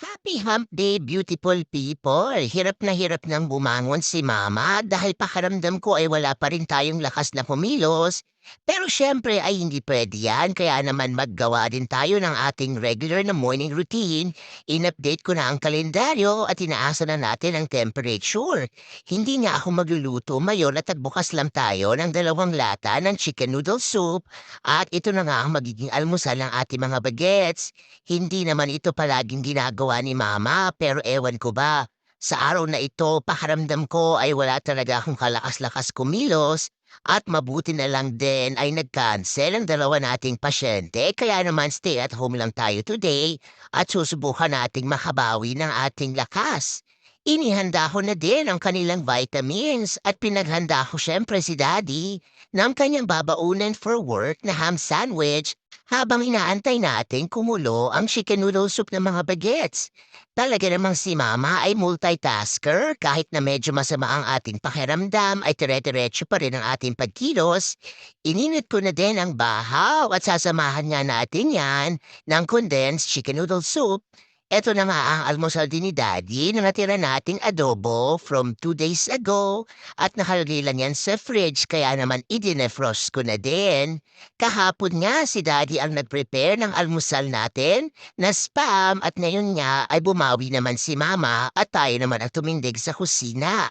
Happy Hump Day, beautiful people! Hirap na hirap nang bumangon si Mama dahil pakaramdam ko ay wala pa rin tayong lakas na kumilos. Pero syempre ay hindi pwede yan kaya naman maggawa din tayo ng ating regular na morning routine. In-update ko na ang kalendaryo at inaasa na natin ang temperature. Hindi nga ako magluluto mayon at bukas lang tayo ng dalawang lata ng chicken noodle soup at ito na nga ang magiging almusal ng ating mga bagets. Hindi naman ito palaging ginagawa ni Mama pero ewan ko ba. Sa araw na ito, pakiramdam ko ay wala talaga akong kalakas-lakas kumilos at mabuti na lang din ay nag-cancel ang dalawa nating pasyente kaya naman stay at home lang tayo today at susubukan nating makabawi ng ating lakas. Inihanda ko na din ang kanilang vitamins at pinaghanda ko syempre si Daddy ng kanyang babaunan for work na ham sandwich habang inaantay natin kumulo ang chicken noodle soup ng mga bagets. Talaga namang si Mama ay multitasker kahit na medyo masama ang ating pakiramdam ay tire-diretso pa rin ang ating pagkilos. Ininit ko na din ang bahaw at sasamahan nga natin yan ng condensed chicken noodle soup Eto na nga ang almusal din ni Daddy na natira nating adobo from two days ago at nakalagay lang yan sa fridge kaya naman idinefrost ko na din. Kahapon nga si Daddy ang nag-prepare ng almusal natin na spam at ngayon nga ay bumawi naman si Mama at tayo naman ang tumindig sa kusina.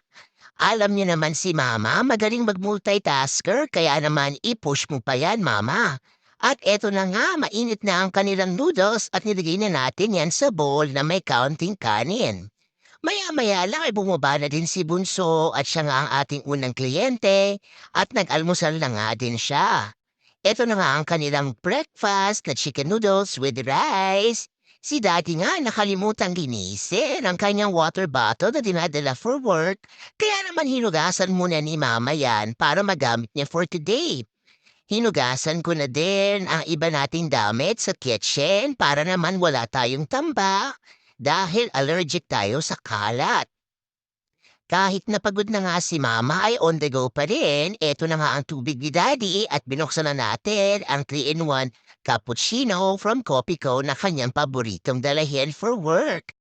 Alam niyo naman si Mama, magaling mag-multitasker kaya naman i-push mo pa yan, Mama. At eto na nga, mainit na ang kanilang noodles at nilagay na natin yan sa bowl na may counting kanin. Maya-maya lang ay bumaba na din si Bunso at siya nga ang ating unang kliyente at nag-almusal na nga din siya. Eto na nga ang kanilang breakfast na chicken noodles with rice. Si Daddy nga nakalimutan linisin ang kanyang water bottle na dinadala for work kaya naman hinugasan muna ni Mama yan para magamit niya for today. Hinugasan ko na din ang iba nating damit sa kitchen para naman wala tayong tambak dahil allergic tayo sa kalat. Kahit napagod na nga si Mama ay on the go pa rin, eto na nga ang tubig ni Daddy at binuksan na natin ang 3-in-1 cappuccino from Copico na kanyang paboritong dalahin for work.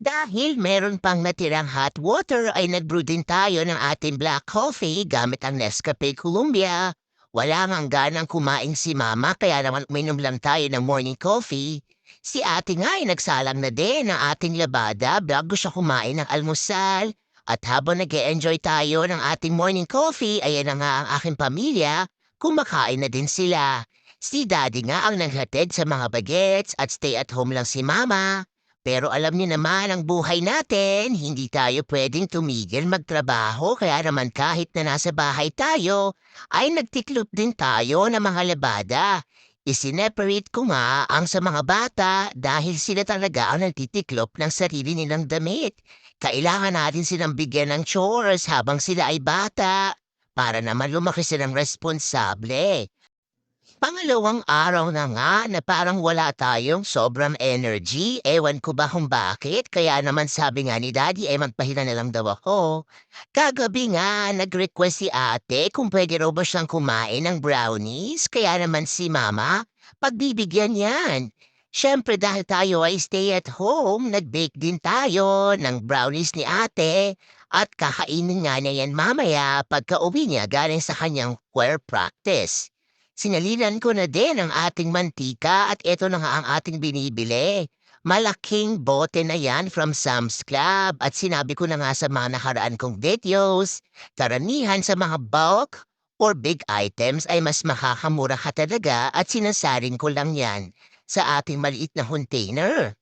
Dahil meron pang natirang hot water ay nag-brew din tayo ng ating black coffee gamit ang Nescafe Columbia wala ngang ganang kumain si mama kaya naman uminom lang tayo ng morning coffee. Si ate nga ay nagsalang na din ng ating labada bago siya kumain ng almusal. At habang nag enjoy tayo ng ating morning coffee, ayan na nga ang aking pamilya, kumakain na din sila. Si daddy nga ang naghatid sa mga bagets at stay at home lang si mama. Pero alam niyo naman ang buhay natin, hindi tayo pwedeng tumigil magtrabaho kaya naman kahit na nasa bahay tayo, ay nagtiklop din tayo ng mga labada. Isineparate ko nga ang sa mga bata dahil sila talaga ang nagtitiklop ng sarili nilang damit. Kailangan natin silang bigyan ng chores habang sila ay bata para naman lumaki silang responsable. Pangalawang araw na nga na parang wala tayong sobrang energy. Ewan ko ba kung bakit. Kaya naman sabi nga ni Daddy, eh magpahinga na lang daw ako. Kagabi nga, nag-request si ate kung pwede raw ba siyang kumain ng brownies. Kaya naman si Mama, pagbibigyan yan. Siyempre dahil tayo ay stay at home, nag-bake din tayo ng brownies ni ate at kakainin nga niya yan mamaya pagka uwi niya galing sa kanyang choir practice. Sinalinan ko na din ang ating mantika at ito na nga ang ating binibili. Malaking bote na yan from Sam's Club at sinabi ko na nga sa mga nakaraan kong videos, karanihan sa mga bulk or big items ay mas makakamura ka talaga at sinasaring ko lang yan sa ating maliit na container.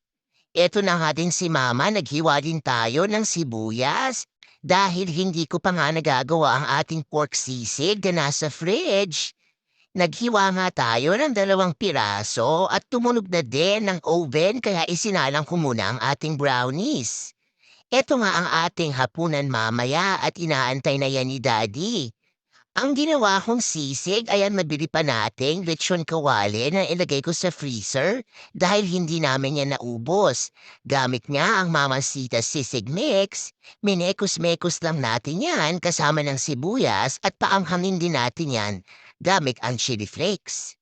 Ito na nga din si Mama, naghiwa din tayo ng sibuyas dahil hindi ko pa nga nagagawa ang ating pork sisig na nasa fridge. Naghiwa nga tayo ng dalawang piraso at tumunog na din ng oven kaya isinalang ko muna ang ating brownies. Ito nga ang ating hapunan mamaya at inaantay na yan ni Daddy. Ang ginawa kong sisig ay ang nabili pa nating lechon kawali na ilagay ko sa freezer dahil hindi namin yan naubos. Gamit nga ang Mama Sita sisig mix, minekos-mekos lang natin yan kasama ng sibuyas at paanghangin din natin yan gamit ang chili flakes.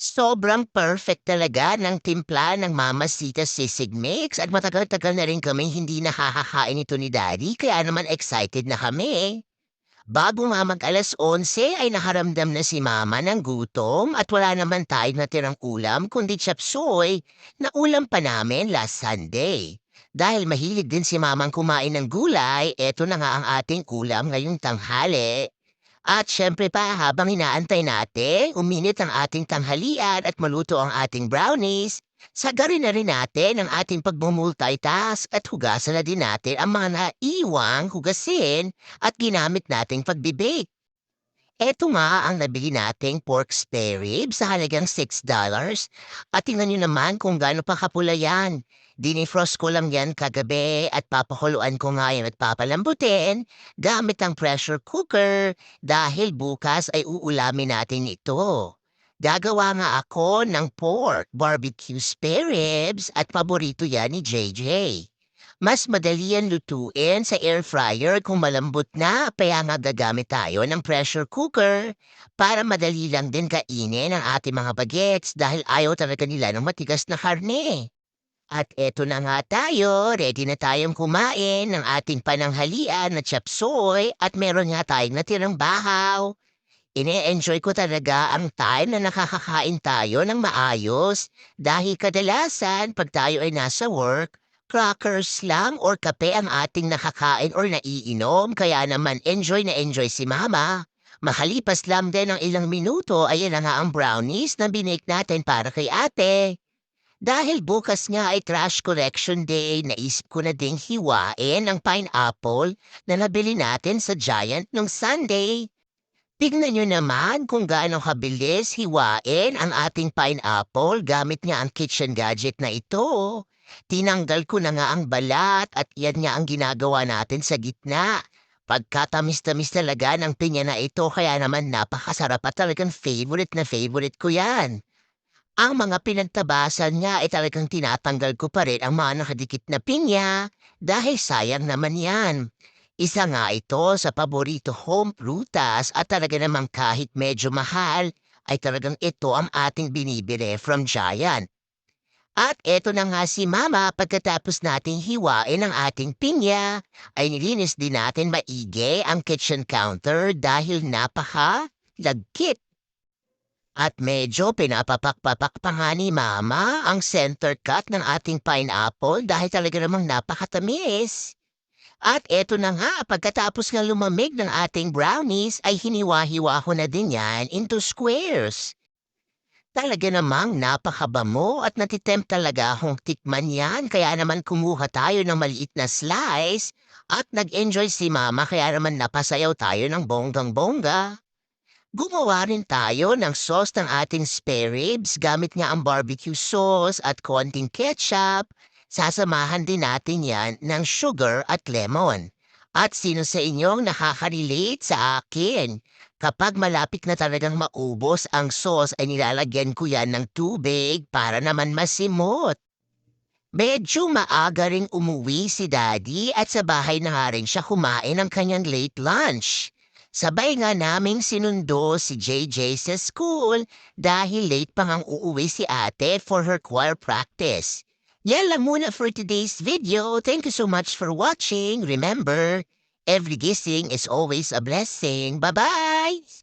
Sobrang perfect talaga ng timpla ng Mama Sita Sisig Mix at matagal-tagal na rin kami hindi nakakakain ito ni Daddy kaya naman excited na kami. Bago nga mag alas 11 ay nakaramdam na si Mama ng gutom at wala naman tayong natirang ulam kundi chapsuy na ulam pa namin last Sunday. Dahil mahilig din si Mamang kumain ng gulay, eto na nga ang ating ulam ngayong tanghali. At syempre pa, habang inaantay natin, uminit ang ating tanghalian at maluto ang ating brownies, sagarin na rin natin ang ating pagmumultitask at hugasan na din natin ang mga naiwang hugasin at ginamit nating pagbibake. Eto nga ang nabili nating pork spare ribs sa halagang $6 at tingnan nyo naman kung gaano pa kapula yan. Dinifrost ko lang yan kagabi at papakuluan ko nga yan at papalambutin gamit ang pressure cooker dahil bukas ay uulamin natin ito. Gagawa nga ako ng pork barbecue spare ribs at paborito yan ni JJ. Mas madali yan lutuin sa air fryer kung malambot na kaya nga gagamit tayo ng pressure cooker para madali lang din kainin ang ating mga bagets dahil ayaw talaga nila ng matigas na karne. At eto na nga tayo, ready na tayong kumain ng ating pananghalian na chapsoy at meron nga tayong natirang bahaw. Ine-enjoy ko talaga ang time na nakakakain tayo ng maayos dahil kadalasan pag tayo ay nasa work, crackers lang or kape ang ating nakakain or naiinom kaya naman enjoy na enjoy si mama. Makalipas lang din ng ilang minuto ayan na nga ang brownies na binake natin para kay ate. Dahil bukas nga ay trash collection day, naisip ko na ding hiwain ang pineapple na nabili natin sa Giant nung Sunday. Tignan nyo naman kung gaano kabilis hiwain ang ating pineapple gamit nga ang kitchen gadget na ito. Tinanggal ko na nga ang balat at yan nga ang ginagawa natin sa gitna. Pagkatamis-tamis talaga ng pinya na ito kaya naman napakasarap at talagang favorite na favorite ko yan. Ang mga pinagtabasan nga ay talagang tinatanggal ko pa rin ang mga nakadikit na pinya dahil sayang naman yan. Isa nga ito sa paborito home prutas at talaga namang kahit medyo mahal ay talagang ito ang ating binibili from Giant. At eto na nga si Mama pagkatapos nating hiwain ang ating pinya ay nilinis din natin maigi ang kitchen counter dahil napaka lagkit. At medyo pinapapakpapak pa nga ni Mama ang center cut ng ating pineapple dahil talaga namang napakatamis. At eto na nga, pagkatapos nga lumamig ng ating brownies ay hiniwa-hiwa ko na din yan into squares. Talaga namang napakabamo at natitempt talaga akong tikman yan kaya naman kumuha tayo ng maliit na slice at nag-enjoy si mama kaya naman napasayaw tayo ng bonggang-bongga. Gumawa rin tayo ng sauce ng ating spare ribs gamit nga ang barbecue sauce at konting ketchup Sasamahan din natin yan ng sugar at lemon. At sino sa inyong nakaka-relate sa akin? Kapag malapit na talagang maubos ang sauce ay nilalagyan ko yan ng tubig para naman masimot. Medyo maaga ring umuwi si Daddy at sa bahay na rin siya kumain ng kanyang late lunch. Sabay nga naming sinundo si JJ sa school dahil late pang ang uuwi si ate for her choir practice. Yan lang muna for today's video. Thank you so much for watching. Remember, every guessing is always a blessing. Bye-bye!